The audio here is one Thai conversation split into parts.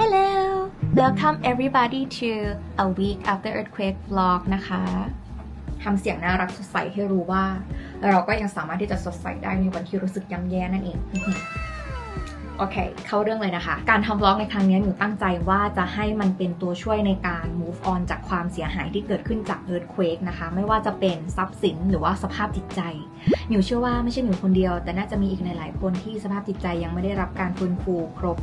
Hello Welcome everybody to a week after earthquake vlog นะคะทำเสียงน่ารักสดใสให้รู้ว่า เราก็ยังสามารถที่จะสดใสได้ในวันที่รู้สึกย่ำแย่นั่นเอง โอเค เข้าเรื่องเลยนะคะ การทำบล็อกในครั้งนี้หนูตั้งใจว่าจะให้มันเป็นตัวช่วยในการ move on จากความเสียหายที่เกิดขึ้นจาก earthquake นะคะ ไม่ว่าจะเป็นทรัพย์สินหรือว่าสภาพจิตใจหมิวเชื่อว่าไม่ใช่หมิวคนเดียว แต่น่าจะมีอีกหลายๆคนที่สภาพจิตใจยังไม่ได้รับการฟื้นฟูครบ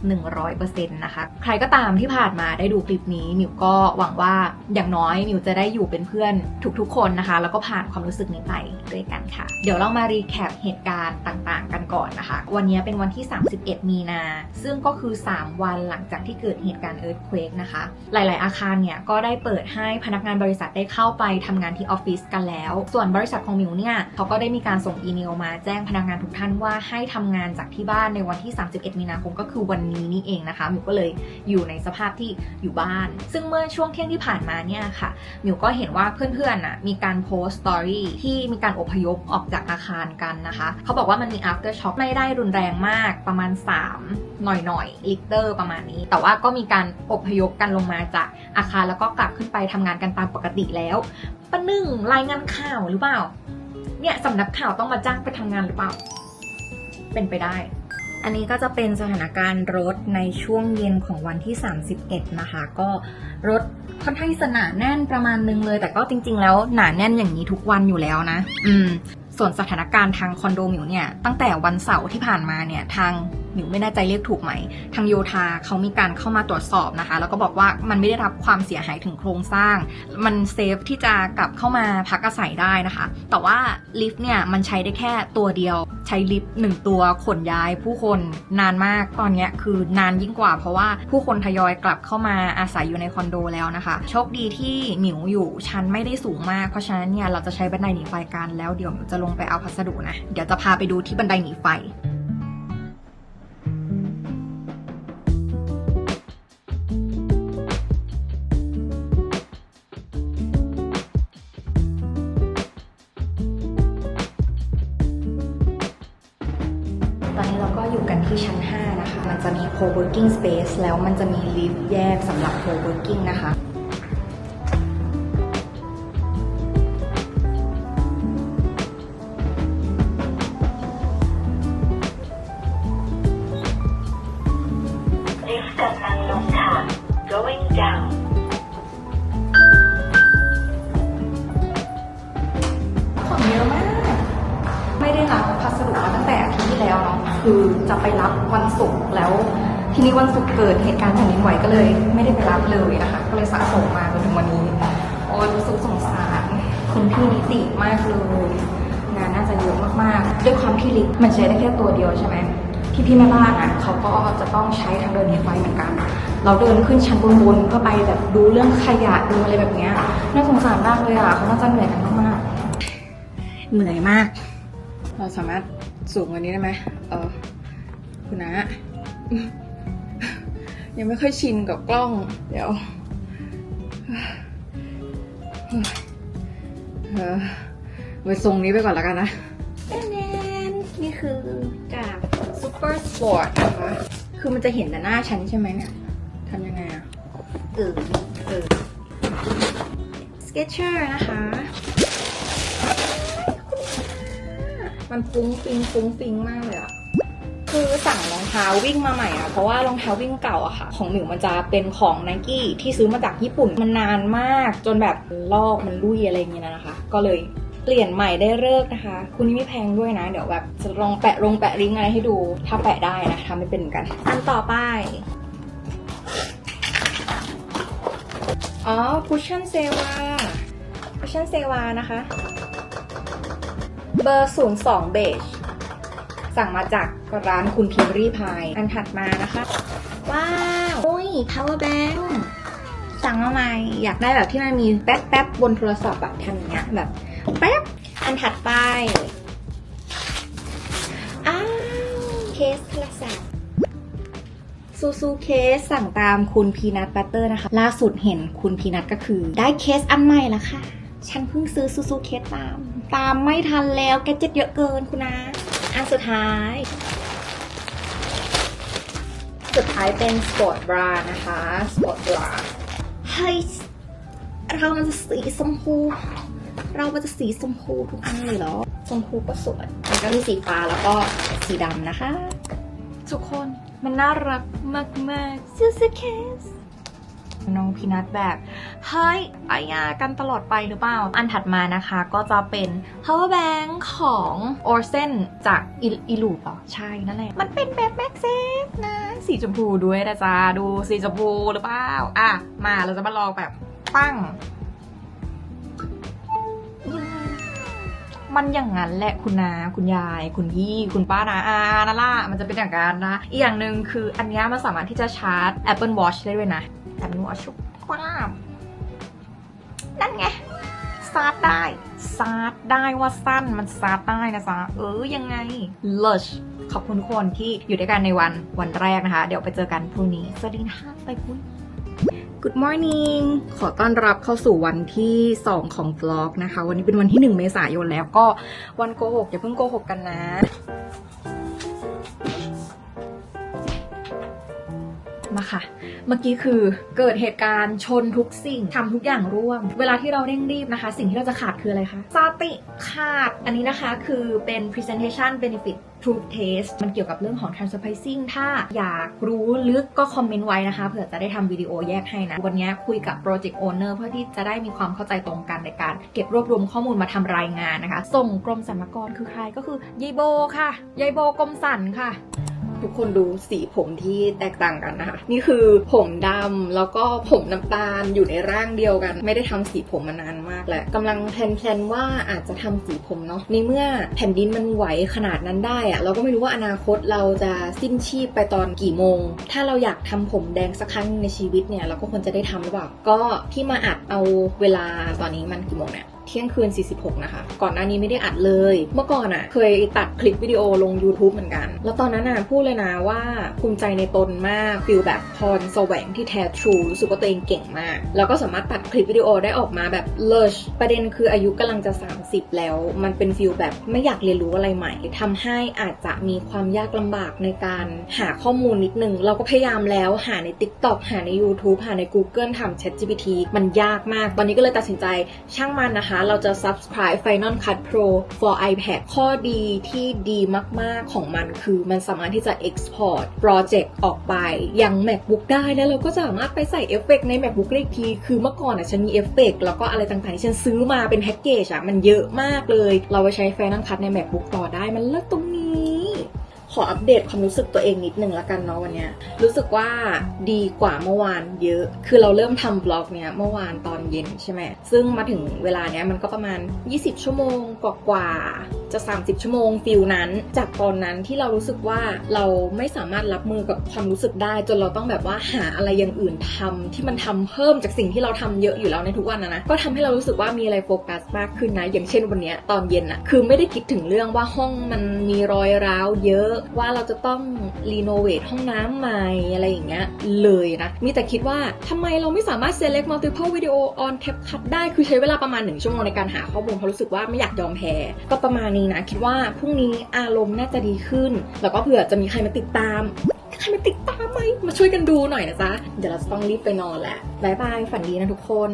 100%นะคะ ใครก็ตามที่ผ่านมาได้ดูคลิปนี้หมิวก็หวังว่าอย่างน้อยหมิวจะได้อยู่เป็นเพื่อนทุกๆ คนนะคะ แล้วก็ผ่านความรู้สึกนี้ไปด้วยกันค่ะ เดี๋ยวเรามารีแคปเหตุการณ์ต่างๆ กันก่อนนะคะ วันนี้เป็นวันที่ 31 มีนา ซึ่งก็คือ 3 วันหลังจากที่เกิดเหตุการณ์ earthquake นะคะ หลาย ๆ อาคารเนี่ยก็ได้เปิดให้พนักงานบริษัทได้เข้าไปทำงานที่ออฟฟิศกันแล้ว ส่วนบริษัทของมิวเนี่ยเขาก็ได้มีการส่งอีเมลมาแจ้งพนักงานทุกท่านว่าให้ทำงานจากที่บ้านในวันที่ 31 มีนาคมก็คือวันนี้นี่เองนะคะมิวก็เลยอยู่ในสภาพที่อยู่บ้าน ซึ่งเมื่อช่วงเที่ยงที่ผ่านมาเนี่ยค่ะมิวก็เห็นว่าเพื่อนๆน่ะมีการโพสต์สตอรี่ที่มีการอพยพออกจากอาคารกันนะคะ เขาบอกว่ามันมี after shock ไม่ได้รุนแรงมากประมาณ3 หน่อยๆลิตรประมาณนี้ แต่ว่าก็มีการอบพยพกันลงมาจากอาคารแล้วก็กลับขึ้นไปทำงานกันตามปกติแล้วประหนึ่งรายงานข่าวหรือเปล่า เนี่ยสำนักข่าวต้องมาจ้างไปทำงานหรือเปล่า เป็นไปได้ อันนี้ก็จะเป็นสถานการณ์รถในช่วงเย็นของวันที่ 31 นะคะ ก็รถค่อนข้างที่จะหนาแน่นประมาณนึงเลย แต่ก็จริง ๆ แล้วหนาแน่นอย่างนี้ทุกวันอยู่แล้วนะ อืมส่วนสถานการณ์ทางคอนโดมิวเนี่ยตั้งแต่วันเสาร์ที่ผ่านมาเนี่ยทาง หมิวไม่แน่ใจเรียกถูกไหม ทางโยธาเขามีการเข้ามาตรวจสอบนะคะ แล้วก็บอกว่ามันไม่ได้รับความเสียหายถึงโครงสร้าง มันเซฟที่จะกลับเข้ามาพักอาศัยได้นะคะ แต่ว่าลิฟต์เนี่ยมันใช้ได้แค่ตัวเดียว ใช้ลิฟต์หนึ่งตัวขนย้ายผู้คนนานมากตอนนี้คือนานยิ่งกว่า เพราะว่าผู้คนทยอยกลับเข้ามาอาศัยอยู่ในคอนโดแล้วนะคะโชคดีที่หมิวอยู่ชั้นไม่ได้สูงมากเพราะฉะนั้นเนี่ยเราจะใช้บันไดหนีไฟกันแล้วเดี๋ยวหมิวจะลงไปเอาพัสดุนะเดี๋ยวจะพาไปดูที่บันไดหนีไฟ co-working space แล้วมันจะมีลิฟต์แยกสำหรับ co-working นะคะ เลยไม่ได้ไปรับเลยนะคะก็เลยสะสมมาจนถึงวันนี้ โอ้ยรู้สึกสงสารคุณพี่นิติมากเลยงานน่าจะเยอะมากๆ ด้วยความที่ลิฟต์มันใช้ได้แค่ตัวเดียวใช่ไหมพี่พี่แม่บ้านอะเขาก็จะต้องใช้ทางเดินหนีไฟเหมือนกัน เราเดินขึ้นชั้นบนๆเพื่อไปแบบดูเรื่องขยะดูอะไรแบบเนี้ยน่าสงสารมากเลยอะเขาน่าจะเหนื่อยกันมากๆเหนื่อยมาก เราสามารถสูงกว่านี้ได้ไหมเออคุณนะ ยังไม่ค่อยชินกับกล้อง เดี๋ยวเออไปทรงนี้ไปก่อนแล้วกันนะแน่นๆนี่คือจาก Super Sport นะคะ คือมันจะเห็นแต่หน้าฉันใช่ไหมเนี่ยทำยังไงอะเออเออ Sketcher นะคะ มันฟุ้งฟิงฟุ้งฟิงมากเลยอะคือสั่งรองเท้าวิ่งมาใหม่อะเพราะว่ารองเท้าวิ่งเก่าอะค่ะ ของหมิวมันจะเป็นของไนกี้ที่ซื้อมาจากญี่ปุ่นมันนานมาก จนแบบลอกมันลุยอะไรอย่างเงี้ยนะคะ ก็เลยเปลี่ยนใหม่ได้เลิกนะคะ คุณนี่ไม่แพงด้วยนะ เดี๋ยวแบบจะลองแปะลงแปะลิงก์อะไรให้ดู ถ้าแปะได้นะทำไม่เป็นเหมือนกัน อันต่อไป อ๋อ cushion sewa cushion sewa นะคะ เบอร์ 02 เบจ สั่งมาจากร้านคุณพิมรี่พาย อันถัดมานะคะ ว้าว อุ้ย power bank สั่งมาใหม่ อยากได้แบบที่มันมีแป๊บแป๊บบนโทรศัพท์อะทำอย่างเงี้ยแบบแป๊บ อันถัดไป อ้าว เคสโทรศัพท์ซูซูเคสสั่งตามคุณพีนัทบัตเตอร์นะคะ ล่าสุดเห็นคุณพีนัทก็คือ ได้เคสอันใหม่แล้วค่ะ ฉันเพิ่งซื้อซูซูเคสตาม ตามไม่ทันแล้วแกจิตเยอะเกินคุณนะ อันสุดท้าย สุดท้ายเป็นสปอร์ตบรานะคะสปอร์ตบราเฮ้ยเรามันจะสีชมพู เรามันจะสีชมพูทุกอันเลยเหรอชมพูก็สวยแล้วก็มีสีฟ้าแล้วก็สีดำนะคะ ทุกคนมันน่ารักมากๆซูซูเคส น้องพีนัทแบบเฮ้ยอายากันตลอดไปหรือเปล่า อันถัดมานะคะก็จะเป็น power bank ของ o r s e n จากอีลูปอะใช่นั่นแหละ มันเป็นแบบแม็กเซฟนะสีชมพูด้วยนะจ๊ะ ดูสีชมพูหรือเปล่า อะ มาเราจะมาลองแบบตั้งมันอย่างนั้นแหละคุณนาคุณยาย คุณพี่คุณป้านาอานั่นล่ะมันจะเป็นอย่างนั้นนะ อีกอย่างหนึ่งคืออันนี้มันสามารถที่จะชาร์จ Apple Watch ได้ด้วยนะ แต่ไม่ว่าชุบความนั่นไงซาร์ดได้ซาร์ดได้ว่าสั้นมันซาร์ดได้นะจ๊ะเออยังไง lush ขอบคุณทุกคนที่อยู่ด้วยกันในวันวันแรกนะคะ เดี๋ยวไปเจอกันพรุ่งนี้ สวัสดีนะคะไปคุณ Good morning ขอต้อนรับเข้าสู่วันที่ 2 ของ vlog นะคะ วันนี้เป็นวันที่ 1 เมษายนแล้วก็วันโกหกอย่าเพิ่งโกหกกันนะมาค่ะ เมื่อกี้คือเกิดเหตุการณ์ชนทุกสิ่งทำทุกอย่างร่วม เวลาที่เราเร่งรีบนะคะ สิ่งที่เราจะขาดคืออะไรคะสติขาด อันนี้นะคะคือเป็น presentation benefit proof test มันเกี่ยวกับเรื่องของ transpricing ถ้าอยากรู้ลึกก็คอมเมนต์ไว้นะคะเผื่อจะได้ทำวิดีโอแยกให้นะ วันนี้คุยกับ project owner เพื่อที่จะได้มีความเข้าใจตรงกันในการ เก็บรวบรวมข้อมูลมาทำรายงานนะคะ ส่งกรมสรรพากรคือใครก็คือยายโบค่ะยายโบกรมสรรค่ะ ทุกคนดูสีผมที่แตกต่างกันนะคะ นี่คือผมดำแล้วก็ผมน้ำตาลอยู่ในร่างเดียวกัน ไม่ได้ทำสีผมมานานมากแล้วกำลังแพลนๆว่าอาจจะทำสีผมเนาะในเมื่อแผ่นดินมันไหวขนาดนั้นได้อะเราก็ไม่รู้ว่าอนาคตเราจะสิ้นชีพไปตอนกี่โมง ถ้าเราอยากทำผมแดงสักครั้งในชีวิตเนี่ยเราก็ควรจะได้ทำหรือเปล่าก็ที่มาอัดเอาเวลาตอนนี้มันกี่โมงเนี่ยเที่ยงคืน 46 นะคะ ก่อนหน้านี้ไม่ได้อัดเลย เมื่อก่อนอะ่ะ เคยตัดคลิปวิดีโอลง YouTube เหมือนกัน แล้วตอนนั้นอะพูดเลยนะว่าภูมิใจในตนมากฟิลแบบพรแสวงที่แท้ทรูรู้สึกว่าตัวเองเก่งมาก แล้วก็สามารถตัดคลิปวิดีโอได้ออกมาแบบเลิศประเด็นคืออายุกำลังจะ 30 แล้ว มันเป็นฟิลแบบไม่อยากเรียนรู้อะไรใหม่ทำให้อาจจะมีความยากลำบากในการหาข้อมูลนิดนึง เราก็พยายามแล้วหาใน TikTok หาใน YouTube หาใน Google ทำ ChatGPT มันยากมาก ตอนนี้ก็เลยตัดสินใจช่างมันนะคะ เราจะ subscribe Final Cut Pro for iPad ข้อดีที่ดีมาก ๆ ของมันคือมันสามารถที่จะ export project ออกไปยัง MacBook ได้แล้วเราก็สามารถไปใส่เอฟเฟกต์ใน MacBook ได้อีกที คือเมื่อก่อนอะฉันมีเอฟเฟกต์แล้วก็อะไรต่างๆที่ฉันซื้อมาเป็นแพ็กเกจอะมันเยอะมากเลย เราไปใช้ Final Cut ใน MacBook ต่อได้มันเลิศตรงนี้ ขออัปเดตความรู้สึกตัวเองนิดนึงละกันเนาะวันเนี้ยรู้สึกว่าดีกว่าเมื่อวานเยอะ คือเราเริ่มทำบล็อกเนี้ยเมื่อวานตอนเย็นใช่ไหมซึ่งมาถึงเวลาเนี้ยมันก็ประมาณ 20 ชั่วโมงกว่าๆจะ 30 ชั่วโมงฟิลนั้น จากตอนนั้นที่เรารู้สึกว่าเราไม่สามารถรับมือกับความรู้สึกได้ จนเราต้องแบบว่าหาอะไรอย่างอื่นทำที่มันทำเพิ่มจากสิ่งที่เราทำเยอะอยู่แล้วในทุกวันนะนะก็ทำให้เรารู้สึกว่ามีอะไรโฟกัสมากขึ้นนะอย่างเช่นวันเนี้ยตอนเย็นอะคือไม่ได้คิดถึงเรื่องว่าห้องมันมีรอยร้าวเยอะว่าเราจะต้องรีโนเวทห้องน้ำใหม่อะไรอย่างเงี้ยเลยนะ มีแต่คิดว่าทำไมเราไม่สามารถ select multiple video on CapCut ได้คือใช้เวลาประมาณหนึ่งชั่วโมงในการหาข้อมูลเพราะรู้สึกว่าไม่อยากยอมแพ้ ก็ประมาณนี้นะ คิดว่าพรุ่งนี้อารมณ์น่าจะดีขึ้น แล้วก็เผื่อจะมีใครมาติดตามใครมาติดตามไหมมาช่วยกันดูหน่อยนะจ๊ะเดี๋ยวเราจะต้องรีบไปนอนแหละบายบายฝันดีนะทุกคน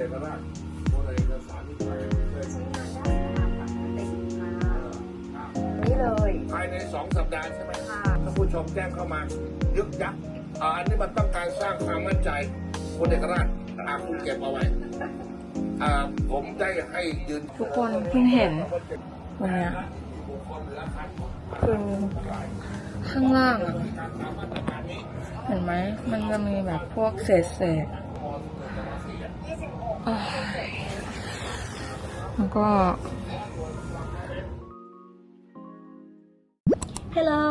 เจกต์ก็ได้โปรเจกต์เอกสารที่ไปนี่เลยภายในสองสัปดาห์ใช่ไหมถ้าผู้ชมแจ้งเข้ามายึกยักอ่าอันนี้มันต้องการสร้างความมั่นใจคนเอกราชอาคุณเก็บเอาไว้อ่าผมได้ให้ยืนทุกคนเพิ่งเห็นวันเนี้ยคือข้างล่างอะเห็นไหมมันจะมีแบบพวกเศษเศษๆอ้าย แล้วก็ Hello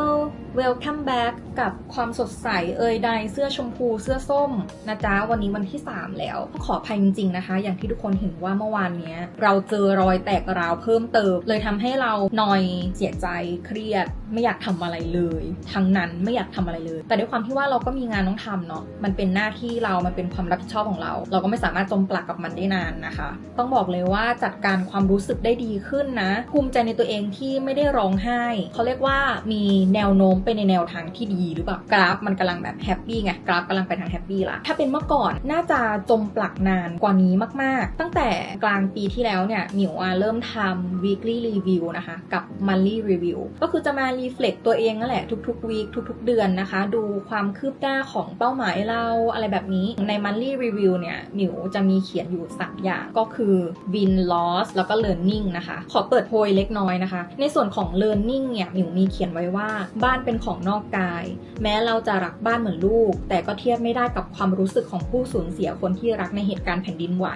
Welcome back กับความสดใสเอ่ยใดเสื้อชมพูเสื้อส้มนะจ๊ะวันนี้วันที่ 3 แล้วขออภัยจริงๆนะคะ อย่างที่ทุกคนเห็นว่าเมื่อวานเนี้ย เราเจอรอยแตกราวเพิ่มเติม เลยทำให้เราหนอยเสียใจเครียด ไม่อยากทำอะไรเลย ทั้งนั้นไม่อยากทำอะไรเลย แต่ด้วยความที่ว่าเราก็มีงานต้องทำเนาะมันเป็นหน้าที่เรามันเป็นความรับผิดชอบของเรา เราก็ไม่สามารถจมปลักกับมันได้นานนะคะ ต้องบอกเลยว่าจัดการความรู้สึกได้ดีขึ้นนะภูมิใจในตัวเองที่ไม่ได้ร้องไห้เขาเรียกว่ามีแนวโน้มไปในแนวทางที่ดีหรือเปล่ากราฟมันกำลังแบบแฮปปี้ไงกราฟกำลังไปทางแฮปปี้ละถ้าเป็นเมื่อก่อนน่าจะจมปลักนานกว่านี้มาก ๆ ตั้งแต่กลางปีที่แล้วเนี่ยหมิวอะเริ่มทำ weekly review นะคะ กับ monthly review ก็คือจะมา reflect ตัวเองนั่นแหละทุกๆ week ทุก ๆ เดือนนะคะ ดูความคืบหน้าของเป้าหมายเราอะไรแบบนี้ใน monthly review เนี่ยหมิวจะมีเขียนอยู่ 3 อย่างก็คือ win loss แล้วก็ learning นะคะ ขอเปิดโพยเล็กน้อยนะคะ ในส่วนของ learning เนี่ยหมิวมีเขียนไว้ว่าบ้านเป็นของนอกกาย แม้เราจะรักบ้านเหมือนลูก แต่ก็เทียบไม่ได้กับความรู้สึกของผู้สูญเสียคนที่รักในเหตุการณ์แผ่นดินไหว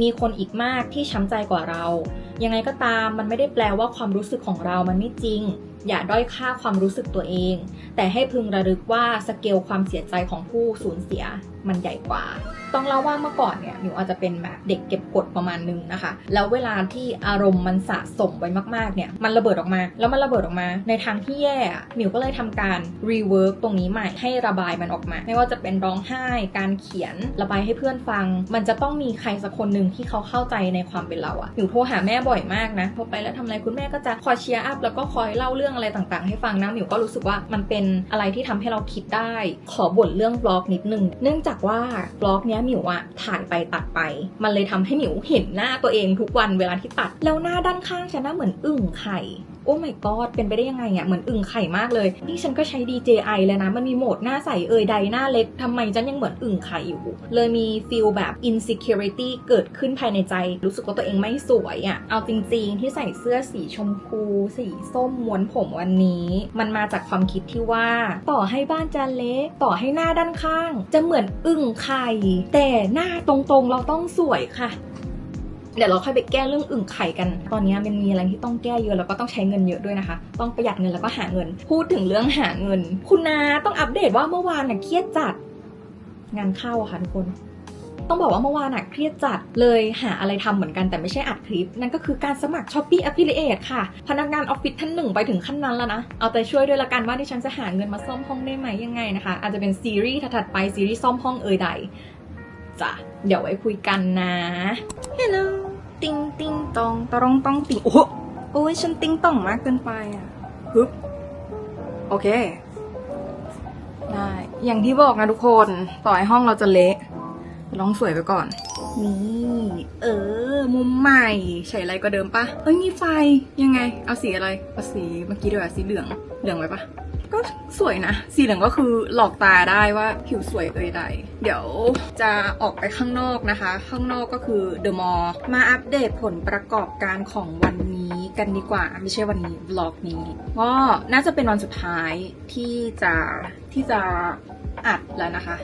มีคนอีกมากที่ช้ำใจกว่าเรา ยังไงก็ตามมันไม่ได้แปลว่าความรู้สึกของเรามันไม่จริง อย่าด้อยค่าความรู้สึกตัวเอง แต่ให้พึงระลึกว่าสเกลความเสียใจของผู้สูญเสีย มันใหญ่กว่า ต้องเล่าว่าเมื่อก่อนเนี่ยหมิวอาจจะเป็นแบบเด็กเก็บกดประมาณนึงนะคะ แล้วเวลาที่อารมณ์มันสะสมไว้มากๆเนี่ยมันระเบิดออกมา แล้วมันระเบิดออกมา ในทางที่แย่อหมิวก็เลยทำการรีเวิร์กตรงนี้ใหม่ให้ระบายมันออกมา ไม่ว่าจะเป็นร้องไห้ การเขียนระบายให้เพื่อนฟัง มันจะต้องมีใครสักคนหนึ่งที่เขาเข้าใจในความเป็นเราอะหมิวโทรหาแม่บ่อยมากนะโทรไปแล้วทำอะไรคุณแม่ก็จะคอยเชียร์อัพแล้วก็คอยเล่าเรื่องอะไรต่างๆ ให้ฟังนะหมิวก็รู้สึกว่ามันเป็นอะไรที่ทำให้เราคิดได้ ขอบ่นเรื่องบล็อกนิดนึงเนื่องจากว่าบล็อกเนี้ยหมิวอะถ่ายไปตัดไป มันเลยทำให้หมิวเห็นหน้าตัวเองทุกวันเวลาที่ตัด แล้วหน้าด้านข้างฉันน่าเหมือนอึ่งไข่ โอ้ my god เป็นไปได้ยังไงอะ่ะเหมือนอึ่งไข่มากเลย นี่ฉันก็ใช้ DJI เลยนะ มันมีโหมดหน้าใสเอ่ยใดหน้าเล็กทำไมฉันยังเหมือนอึ่งไข่อยู่ เลยมีฟีลแบบ insecurity เกิดขึ้นภายในใจ รู้สึกว่าตัวเองไม่สวยอะ่ะเอาจริง ๆ ที่ใส่เสื้อสีชมพู สีส้มม้วนผมวันนี้ มันมาจากความคิดที่ว่า ต่อให้บ้านจะเล็กต่อให้หน้าด้านข้าง จะเหมือนอึ่งไข่แต่หน้าตรงๆเราต้องสวยค่ะ เดี๋ยวเราค่อยไปแก้เรื่องอึ่งไข่กัน ตอนนี้มันมีอะไรที่ต้องแก้เยอะแล้วก็ต้องใช้เงินเยอะด้วยนะคะ ต้องประหยัดเงินแล้วก็หาเงิน พูดถึงเรื่องหาเงิน คุณนาต้องอัปเดตว่าเมื่อวานน่ะเครียดจัด งานเข้าอะค่ะทุกคน ต้องบอกว่าเมื่อวานน่ะเครียดจัดเลยหาอะไรทำเหมือนกันแต่ไม่ใช่อัดคลิป นั่นก็คือการสมัคร s h อ p e e Affiliate ค่ะ พนักงานออฟฟิศท่านหนึ่งไปถึงขั้นนั้นแล้วนะ เอาใจช่วยด้วยละกันว่าที่ฉันจะหาเงินมาซ่อมห้องได้ไหมยังไงนะคะ อาจจะเป็นซีรีส์ถัดไปซีรีส์ซ่อมห้องเอ่ยใดจ้ะเดี๋ยวไว้คุยกันนะ Hello ติงติงตองตองต้องติงโอ้โหโอ้ยฉันติงต้องมากเกินไปอะฮึบโอเคได้อย่างที่บอกนะทุกคนต่อให้ห้องเราจะเละลองสวยไปก่อน นี่เออ มุมใหม่ใช้อะไรก็เดิมปะเฮ้ยมีไฟยังไง เอาสีอะไรเอาสีเมื่อกี้ด้วยสีเหลืองเหลืองไว้ปะ ก็สวยนะ สีเหลืองก็คือหลอกตาได้ว่าผิวสวยเอ่ยใด เดี๋ยวจะออกไปข้างนอกนะคะ ข้างนอกก็คือเดอะมอลล์มาอัปเดตผลประกอบการของวันนี้กันดีกว่า ไม่ใช่วันนี้วล็อกนี้ก็น่าจะเป็นวันสุดท้ายที่จะที่จะอัดแล้วนะคะ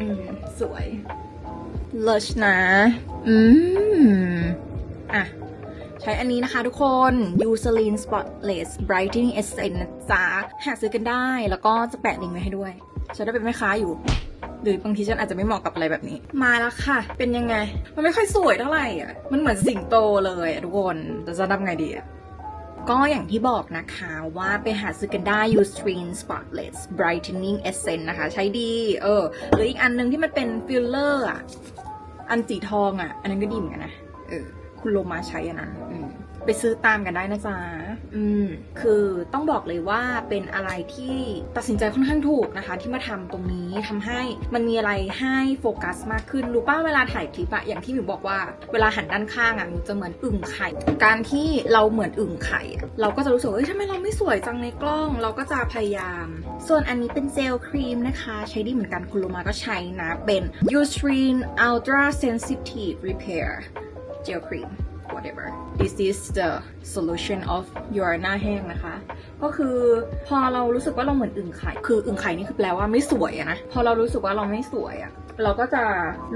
อืม สวยเลิศนะ อืม อะ ช้อันนี้นะคะทุกคน Eucerin Spotless Brightening Essence นะจ๊ะ หาซื้อกันได้ แล้วก็จะแปะลิงก์ไว้ให้ด้วย ฉันได้เป็นแม่ค้าอยู่ หรือบางทีฉันอาจจะไม่เหมาะกับอะไรแบบนี้ มาแล้วค่ะ เป็นยังไง มันไม่ค่อยสวยเท่าไหร่อะ มันเหมือนสิงโตเลยทุกคนแต่จะทำไงดีอะก็อย่างที่บอกนะคะว่าไปหาซื้อกันได้ Eucerin Spotless Brightening Essence นะคะ ใช้ดี เออ หรืออีกอันนึงที่มันเป็นฟิลเลอร์อะ อันสีทองอะ อันนั้นก็ดีเหมือนกันนะ เออ คุณโลมาใช้อันนั้นอืมไปซื้อตามกันได้นะจ๊ะ อืม คือต้องบอกเลยว่าเป็นอะไรที่ตัดสินใจค่อนข้างถูกนะคะ ที่มาทำตรงนี้ทำให้มันมีอะไรให้โฟกัสมากขึ้น รู้ป่ะเวลาถ่ายคลิปอะอย่างที่หมิวบอกว่า เวลาหันด้านข้างอะมันจะเหมือนอึ่งไข่ การที่เราเหมือนอึ่งไข่อะเราก็จะรู้สึกว่าเฮ้ยทำไมเราไม่สวยจังในกล้อง เราก็จะพยายาม ส่วนอันนี้เป็นเจลครีมนะคะ ใช้ดีเหมือนกันคุณโลมาก็ใช้นะ เป็น Eucerin Ultra Sensitive Repair gel cream whatever this is the solution of your หน้าแห้งนะคะ ก็คือพอเรารู้สึกว่าเราเหมือนอึ่งไข่ คืออึ่งไข่นี่คือแปลว่าไม่สวยอะนะ พอเรารู้สึกว่าเราไม่สวยอะ เราก็จะ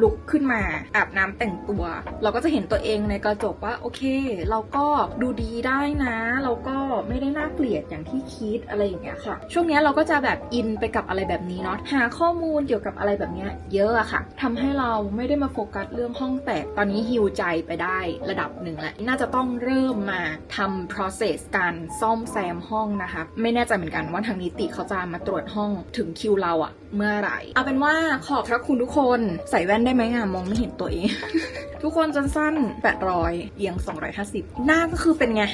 ลุกขึ้นมาอาบน้ำแต่งตัว เราก็จะเห็นตัวเองในกระจกว่าโอเค เราก็ดูดีได้นะ เราก็ไม่ได้น่าเกลียดอย่างที่คิดอะไรอย่างเงี้ยค่ะ ช่วงนี้เราก็จะแบบอินไปกับอะไรแบบนี้เนาะหาข้อมูลเกี่ยวกับอะไรแบบเนี้ยเยอะอะค่ะทำให้เราไม่ได้มาโฟกัสเรื่องห้องแตกตอนนี้ฮิวใจไปได้ระดับหนึ่งแล้วน่าจะต้องเริ่มมาทำ process การซ่อมแซมห้องนะคะ ไม่แน่ใจเหมือนกันว่าทางนิติเขาจะมาตรวจห้องถึงคิวเราอะเมื่อไหร่เอาเป็นว่าขอบพระคุณทุกคนใส่แว่นได้ไหมอะมองไม่เห็นตัวเอง ทุกคนจนสั้น800เอียง 250 หน้าก็คือเป็นไง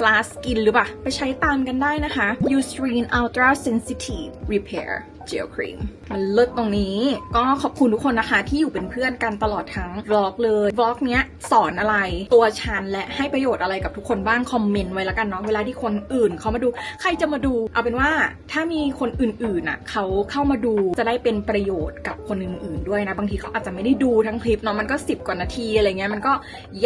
กลาสกินหรือเปล่า ไปใช้ตามกันได้นะคะ u s t r e e n Ultra Sensitive Repair Gel Cream มันเลิศตรงนี้ ก็ขอบคุณทุกคนนะคะ ที่อยู่เป็นเพื่อนกันตลอดทั้งวล็อกเลยวล็อกเนี้ยสอนอะไรตัวฉันและให้ประโยชน์อะไรกับทุกคนบ้างคอมเมนต์ไว้แล้วกันเนาะเวลาที่คนอื่นเขามาดูใครจะมาดู เอาเป็นว่าถ้ามีคนอื่นๆน่ะเขาเข้ามาดูจะได้เป็นประโยชน์กับคนอื่นๆด้วยนะ บางทีเขาอาจจะไม่ได้ดูทั้งคลิปเนาะมันก็ 10 กว่านาทีอะไรเงี้ยมันก็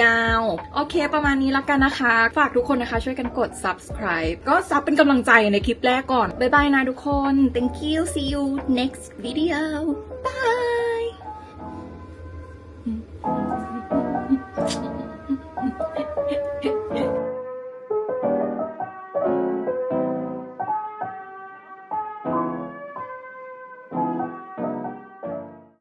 ยาว โอเค ประมาณนี้แล้วกันนะคะ ฝากทุกคนนะคะ ช่วยกันกด subscribe ก็ซับเป็นกำลังใจในคลิปแรกก่อน บ๊ายบายนะทุกคน thank you see you next video. Bye